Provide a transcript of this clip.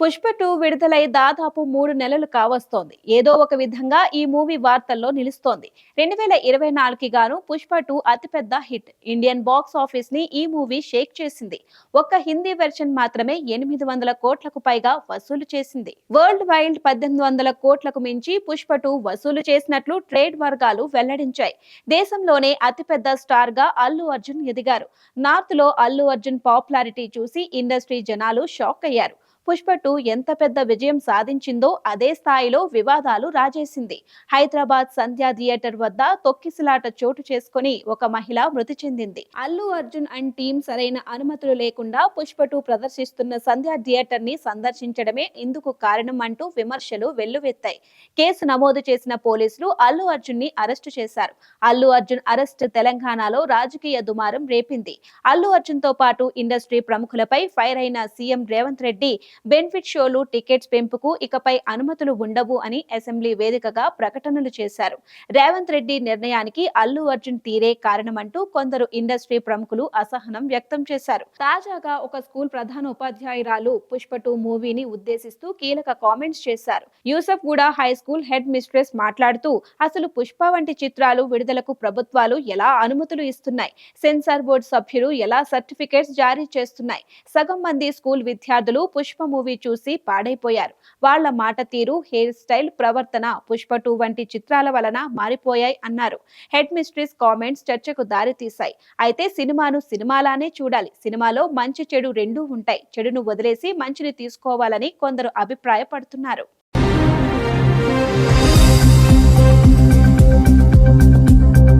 Pushpa two విడుదలై దాదాపు మూడు నెలలు కావస్తోంది. ఏదో ఒక విధంగా ఈ మూవీ వార్తల్లో నిలుస్తోంది. రెండు వేల ఇరవై నాలుగుకి గాను పుష్ప టూ అతిపెద్ద హిట్. ఇండియన్ బాక్స్ ఆఫీస్ని ఈ మూవీ షేక్ చేసింది. ఒక్క హిందీ వెర్షన్ మాత్రమే ఎనిమిది వందల కోట్లకు పైగా వసూలు చేసింది. వరల్డ్ వైల్డ్ పద్దెనిమిది వందల కోట్లకు మించి పుష్ప టూ వసూలు చేసినట్లు ట్రేడ్ వర్గాలు వెల్లడించాయి. దేశంలోనే అతిపెద్ద స్టార్గా అల్లు అర్జున్ ఎదిగారు. నార్త్లో అల్లు అర్జున్ పాపులారిటీ చూసి ఇండస్ట్రీ జనాలు షాక్ అయ్యారు. పుష్ప టూ ఎంత పెద్ద విజయం సాధించిందో అదే స్థాయిలో వివాదాలు రాజేసింది. హైదరాబాద్ సంధ్యా థియేటర్ వద్ద తొక్కిసలాట చోటు చేసుకుని ఒక మహిళ మృతి చెందింది. అల్లు అర్జున్ అండ్ టీం సరైన అనుమతులు లేకుండా పుష్ప టూ ప్రదర్శిస్తున్న సంధ్యా థియేటర్ని సందర్శించడమే ఇందుకు కారణం అంటూ విమర్శలు వెల్లువెత్తాయి. కేసు నమోదు చేసిన పోలీసులు అల్లు అర్జున్ని అరెస్టు చేశారు. అల్లు అర్జున్ అరెస్ట్ తెలంగాణలో రాజకీయ దుమారం రేపింది. అల్లు అర్జున్తో పాటు ఇండస్ట్రీ ప్రముఖులపై ఫైర్ అయిన సీఎం రేవంత్ రెడ్డి బెనిఫిట్ షోలు టికెట్స్ పెంపుకు ఇకపై అనుమతులు ఉండవు అని అసెంబ్లీ వేదికగా ప్రకటనలు చేశారు. రేవంత్ రెడ్డి నిర్ణయానికి అల్లు అర్జున్ తీరే కారణమంటూ కొందరు ఇండస్ట్రీ ప్రముఖులు అసహనం వ్యక్తం చేశారు. తాజాగా ఒక స్కూల్ ప్రధాన ఉపాధ్యాయురాలు పుష్ప టూ మూవీని ఉద్దేశిస్తూ కీలక కామెంట్స్ చేశారు. యూసఫ్ కూడా హై స్కూల్ హెడ్ మిస్ట్రెస్ మాట్లాడుతూ అసలు పుష్ప వంటి చిత్రాలు విడుదలకు ప్రభుత్వాలు ఎలా అనుమతులు ఇస్తున్నాయి? సెన్సార్ బోర్డు సభ్యులు ఎలా సర్టిఫికేట్స్ జారీ చేస్తున్నాయి? సగం మంది స్కూల్ విద్యార్థులు పుష్ప మూవీ చూసి పాడైపోయారు. వాళ్ళ మాట తీరు హెయిర్ స్టైల్ ప్రవర్తన పుష్ప టూ వంటి చిత్రాల వలన మారిపోయాయి అన్నారు. హెడ్ మిస్ట్రీస్ కామెంట్స్ చర్చకు దారి తీశాయి. అయితే సినిమాను సినిమాలానే చూడాలి. సినిమాలో మంచి చెడు రెండూ ఉంటాయి. చెడును వదిలేసి మంచిని తీసుకోవాలని కొందరు అభిప్రాయపడుతున్నారు.